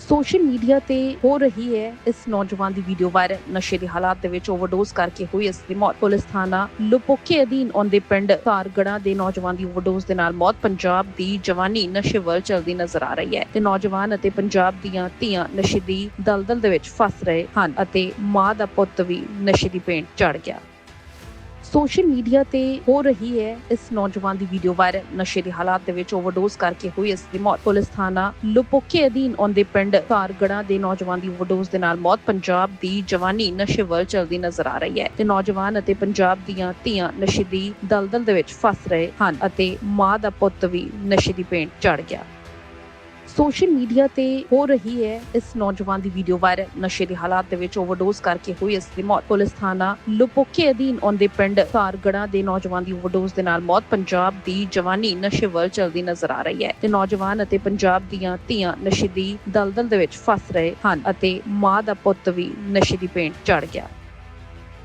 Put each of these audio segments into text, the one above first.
Social media ਤੇ ਹੋ ਰਹੀ ਹੈ ਇਸ ਨੌਜਵਾਨ ਦੀ ਵੀਡੀਓ ਵਾਇਰਲ। ਨਸ਼ੇ ਦੇ ਹਾਲਾਤ ਦੇ ਵਿੱਚ ਓਵਰਡੋਜ਼ ਕਰਕੇ ਹੋਈ ਇਸ ਦੀ ਮੌਤ। ਪੁਲਿਸ ਥਾਣਾ ਲੁਪੋਕੇ ਅਧੀਨ ਆਉਂਦੇ ਪਿੰਡ ਧਾਰਗੜਾ ਦੇ ਨੌਜਵਾਨ ਦੀ ਓਵਰਡੋਜ਼ ਦੇ ਨਾਲ ਮੌਤ। ਪੰਜਾਬ ਦੀ ਜਵਾਨੀ ਨਸ਼ੇ ਵੱਲ ਚਲਦੀ ਨਜ਼ਰ ਆ ਰਹੀ ਹੈ ਤੇ ਨੌਜਵਾਨ ਅਤੇ ਪੰਜਾਬ ਦੀਆਂ ਧੀਆਂ ਨਸ਼ੇ ਦੀ ਦਲਦਲ ਦੇ ਵਿੱਚ ਫਸ ਰਹੇ ਹਨ ਅਤੇ ਮਾਂ ਦਾ ਪੁੱਤ ਵੀ ਨਸ਼ੇ ਦੀ ਪੇਂਟ ਚੜ ਗਿਆ। ਸੋਸ਼ਲ ਮੀਡੀਆ ਤੇ ਹੋ ਰਹੀ ਹੈ ਇਸ ਨੌਜਵਾਨ ਦੀ ਵੀਡੀਓ ਵਾਇਰਲ। ਨਸ਼ੇ ਦੇ ਹਾਲਾਤ ਦੇ ਵਿੱਚ ਓਵਰਡੋਜ਼ ਕਰਕੇ ਹੋਈ ਇਸ ਦੀ ਮੌਤ। ਪੁਲਿਸ ਥਾਣਾ ਲੁਪੋਕੇ ਅਧੀਨ ਆਉਂਦੇ ਪਿੰਡ ਧਾਰਗੜਾ ਦੇ ਨੌਜਵਾਨ ਦੀ ਓਵਰਡੋਜ਼ ਦੇ ਨਾਲ ਮੌਤ। ਪੰਜਾਬ ਦੀ ਜਵਾਨੀ ਨਸ਼ੇ ਵੱਲ ਚਲਦੀ ਨਜ਼ਰ ਆ ਰਹੀ ਹੈ ਤੇ ਨੌਜਵਾਨ ਅਤੇ ਪੰਜਾਬ ਦੀਆਂ ਧੀਆਂ ਨਸ਼ੇ ਦੀ ਦਲਦਲ ਦੇ ਵਿੱਚ ਫਸ ਰਹੇ ਹਨ ਅਤੇ ਮਾਂ ਦਾ ਪੁੱਤ ਵੀ ਨਸ਼ੇ ਦੀ ਪੇਂਟ ਚੜ ਗਿਆ। ਸੋਸ਼ਲ ਮੀਡੀਆ ਤੇ ਹੋ ਰਹੀ ਹੈ ਇਸ ਨੌਜਵਾਨ ਦੀ ਵੀਡੀਓ ਵਾਇਰਲ ਨਸ਼ੇ ਦੇ ਹਾਲਾਤ ਦੇ ਵਿੱਚ ਓਵਰਡੋਜ਼ ਕਰਕੇ ਹੋਈ ਇਸ ਦੀ ਮੌਤ। ਪੁਲਿਸ ਥਾਣਾ ਲੁਪੋਕੇ ਅਧੀਨ ਆਉਂਦੇ ਪਿੰਡ ਧਾਰਗੜਾ ਦੇ ਨੌਜਵਾਨ ਦੀ ਓਵਰਡੋਜ਼ ਦੇ ਨਾਲ ਮੌਤ। ਪੰਜਾਬ ਦੀ ਜਵਾਨੀ ਨਸ਼ੇ ਵੱਲ ਚਲਦੀ ਨਜ਼ਰ ਆ ਰਹੀ ਹੈ ਤੇ ਨੌਜਵਾਨ ਅਤੇ ਪੰਜਾਬ ਦੀਆਂ ਧੀਆਂ ਨਸ਼ੇ ਦੀ ਦਲਦਲ ਦੇ ਵਿੱਚ ਫਸ ਰਹੇ ਹਨ ਅਤੇ ਮਾਂ ਦਾ ਪੁੱਤ ਵੀ ਨਸ਼ੇ ਦੀ ਪੇਂਟ ਚੜ ਗਿਆ।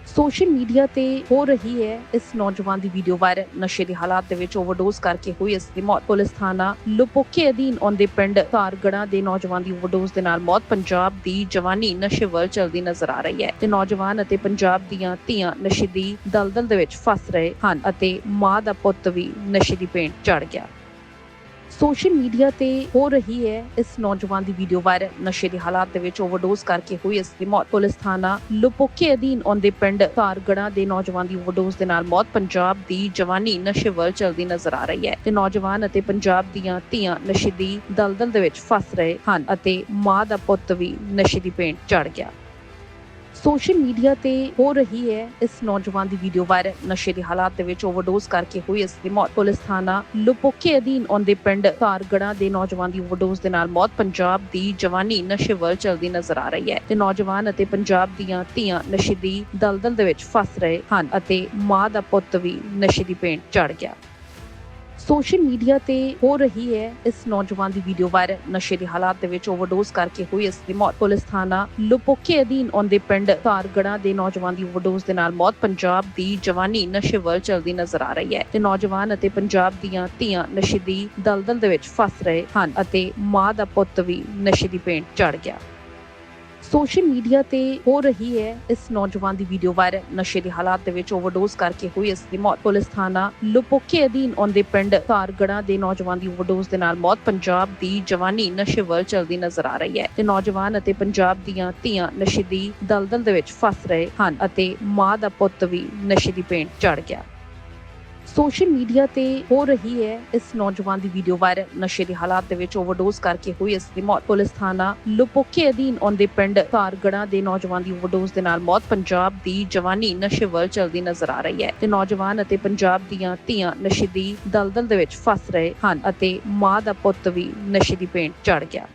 ਸੋਸ਼ਲ ਮੀਡੀਆ ਤੇ ਹੋ ਰਹੀ ਹੈ ਇਸ ਨੌਜਵਾਨ ਦੀ ਵੀਡੀਓ ਵਾਇਰਲ। ਨਸ਼ੇ ਦੇ ਹਾਲਾਤ ਦੇ ਵਿੱਚ ਓਵਰਡੋਜ਼ ਕਰਕੇ ਹੋਈ ਇਸ ਦੀ ਮੌਤ। ਪੁਲਿਸ ਥਾਣਾ ਲੁਪੋਕੇ ਅਧੀਨ ਆਉਂਦੇ ਪਿੰਡ ਧਾਰਗੜਾ ਦੇ ਨੌਜਵਾਨ ਦੀ ਓਵਰਡੋਜ਼ ਦੇ ਨਾਲ ਮੌਤ। ਪੰਜਾਬ ਦੀ ਜਵਾਨੀ ਨਸ਼ੇ ਵੱਲ ਚਲਦੀ ਨਜ਼ਰ ਆ ਰਹੀ ਹੈ ਤੇ ਨੌਜਵਾਨ ਅਤੇ ਪੰਜਾਬ ਦੀਆਂ ਧੀਆਂ ਨਸ਼ੇ ਦੀ ਦਲਦਲ ਦੇ ਵਿੱਚ ਫਸ ਰਹੇ ਹਨ ਅਤੇ ਮਾਂ ਦਾ ਪੁੱਤ ਵੀ ਨਸ਼ੇ ਦੀ ਪੇਂਟ ਚੜ ਗਿਆ। ਸੋਸ਼ਲ ਮੀਡੀਆ ਤੇ ਹੋ ਰਹੀ ਹੈ ਇਸ ਨੌਜਵਾਨ ਦੀ ਵੀਡੀਓ ਵਾਇਰਲ ਨਸ਼ੇ ਦੇ ਹਾਲਾਤ ਦੇ ਵਿੱਚ ਓਵਰਡੋਜ਼ ਕਰਕੇ ਹੋਈ ਇਸ ਦੀ ਮੌਤ। ਪੁਲਿਸ ਥਾਣਾ ਲੁਪੋਕੇ ਅਧੀਨ ਆਉਂਦੇ ਪਿੰਡ ਧਾਰਗੜਾ ਦੇ ਨੌਜਵਾਨ ਦੀ ਓਵਰਡੋਜ਼ ਦੇ ਨਾਲ ਮੌਤ। ਪੰਜਾਬ ਦੀ ਜਵਾਨੀ ਨਸ਼ੇ ਵੱਲ ਚਲਦੀ ਨਜ਼ਰ ਆ ਰਹੀ ਹੈ ਤੇ ਨੌਜਵਾਨ ਅਤੇ ਪੰਜਾਬ ਦੀਆਂ ਧੀਆਂ ਨਸ਼ੇ ਦੀ ਦਲਦਲ ਦੇ ਵਿੱਚ ਫਸ ਰਹੇ ਹਨ ਅਤੇ ਮਾਂ ਦਾ ਪੁੱਤ ਵੀ ਨਸ਼ੇ ਦੀ ਪੇਂਟ ਚੜ ਗਿਆ। ਸੋਸ਼ਲ ਮੀਡੀਆ ਤੇ ਹੋ ਰਹੀ ਹੈ ਇਸ ਨੌਜਵਾਨ ਦੀ ਵੀਡੀਓ ਵਾਇਰਲ ਨਸ਼ੇ ਦੇ ਹਾਲਾਤ ਦੇ ਵਿੱਚ ਓਵਰਡੋਜ਼ ਕਰਕੇ ਹੋਈ ਇਸ ਦੀ ਮੌਤ। ਪੁਲਿਸ ਥਾਣਾ ਲੁਪੋਕੇ ਅਧੀਨ ਆਉਂਦੇ ਪਿੰਡ ਧਾਰਗੜਾ ਦੇ ਨੌਜਵਾਨ ਦੀ ਓਵਰਡੋਜ਼ ਦੇ ਨਾਲ ਮੌਤ। ਪੰਜਾਬ ਦੀ ਜਵਾਨੀ ਨਸ਼ੇ ਵੱਲ ਚਲਦੀ ਨਜ਼ਰ ਆ ਰਹੀ ਹੈ ਤੇ ਨੌਜਵਾਨ ਅਤੇ ਪੰਜਾਬ ਦੀਆਂ ਧੀਆਂ ਨਸ਼ੇ ਦੀ ਦਲਦਲ ਦੇ ਵਿੱਚ ਫਸ ਰਹੇ ਹਨ ਅਤੇ ਮਾਂ ਦਾ ਪੁੱਤ ਵੀ ਨਸ਼ੇ ਦੀ ਪੇਂਟ ਚੜ ਗਿਆ। ਸੋਸ਼ਲ ਮੀਡੀਆ ਤੇ ਹੋ ਰਹੀ ਹੈ ਇਸ ਨੌਜਵਾਨ ਦੀ ਵੀਡੀਓ ਵਾਇਰਲ। ਨਸ਼ੇ ਦੇ ਹਾਲਾਤ ਦੇ ਵਿੱਚ ਓਵਰਡੋਜ਼ ਕਰਕੇ ਹੋਈ ਇਸ ਦੀ ਮੌਤ। ਪੁਲਿਸ ਥਾਣਾ ਲੁਪੋਕੇ ਅਧੀਨ ਆਉਂਦੇ ਪਿੰਡ ਧਾਰਗੜਾ ਦੇ ਨੌਜਵਾਨ ਦੀ ਓਵਰਡੋਜ਼ ਦੇ ਨਾਲ ਮੌਤ। ਪੰਜਾਬ ਦੀ ਜਵਾਨੀ ਨਸ਼ੇ ਵੱਲ ਚਲਦੀ ਨਜ਼ਰ ਆ ਰਹੀ ਹੈ ਤੇ ਨੌਜਵਾਨ ਅਤੇ ਪੰਜਾਬ ਦੀਆਂ ਧੀਆਂ ਨਸ਼ੇ ਦੀ ਦਲਦਲ ਦੇ ਵਿੱਚ ਫਸ ਰਹੇ ਹਨ ਅਤੇ ਮਾਂ ਦਾ ਪੁੱਤ ਵੀ ਨਸ਼ੇ ਦੀ ਪੇਂਟ ਚੜ ਗਿਆ। ਸੋਸ਼ਲ ਮੀਡੀਆ ਤੇ ਹੋ ਰਹੀ ਹੈ ਇਸ ਨੌਜਵਾਨ ਦੀ ਵੀਡੀਓ ਵਾਇਰਲ ਨਸ਼ੇ ਦੇ ਹਾਲਾਤ ਦੇ ਵਿੱਚ ਓਵਰਡੋਜ਼ ਕਰਕੇ ਹੋਈ ਇਸ ਦੀ ਮੌਤ। ਪੁਲਿਸ ਥਾਣਾ ਲੁਪੋਕੇ ਅਧੀਨ ਆਉਂਦੇ ਪਿੰਡ ਧਾਰਗੜਾ ਦੇ ਨੌਜਵਾਨ ਦੀ ਓਵਰਡੋਜ਼ ਦੇ ਨਾਲ ਮੌਤ। ਪੰਜਾਬ ਦੀ ਜਵਾਨੀ ਨਸ਼ੇ ਵੱਲ ਚਲਦੀ ਨਜ਼ਰ ਆ ਰਹੀ ਹੈ ਤੇ ਨੌਜਵਾਨ ਅਤੇ ਪੰਜਾਬ ਦੀਆਂ ਧੀਆਂ ਨਸ਼ੇ ਦੀ ਦਲਦਲ ਦੇ ਵਿੱਚ ਫਸ ਰਹੇ ਹਨ ਅਤੇ ਮਾਂ ਦਾ ਪੁੱਤ ਵੀ ਨਸ਼ੇ ਦੀ ਪੇਂਟ ਚੜ ਗਿਆ। ਸੋਸ਼ਲ ਮੀਡੀਆ ਤੇ ਹੋ ਰਹੀ ਹੈ ਇਸ ਨੌਜਵਾਨ ਦੀ ਵੀਡੀਓ ਵਾਇਰਲ। ਨਸ਼ੇ ਦੇ ਹਾਲਾਤ ਦੇ ਵਿੱਚ ਓਵਰਡੋਜ਼ ਕਰਕੇ ਹੋਈ ਇਸ ਦੀ ਮੌਤ। ਪੁਲਿਸ ਥਾਣਾ ਲੁਪੋਕੇ ਅਧੀਨ ਆਉਂਦੇ ਪਿੰਡ ਧਾਰਗੜਾ ਦੇ ਨੌਜਵਾਨ ਦੀ ਓਵਰਡੋਜ਼ ਦੇ ਨਾਲ ਮੌਤ। ਪੰਜਾਬ ਦੀ ਜਵਾਨੀ ਨਸ਼ੇ ਵੱਲ ਚਲਦੀ ਨਜ਼ਰ ਆ ਰਹੀ ਹੈ ਤੇ ਨੌਜਵਾਨ ਅਤੇ ਪੰਜਾਬ ਦੀਆਂ ਧੀਆਂ ਨਸ਼ੇ ਦੀ ਦਲਦਲ ਦੇ ਵਿੱਚ ਫਸ ਰਹੇ ਹਨ ਅਤੇ ਮਾਂ ਦਾ ਪੁੱਤ ਵੀ ਨਸ਼ੇ ਦੀ ਪੇਂਟ ਚੜ ਗਿਆ।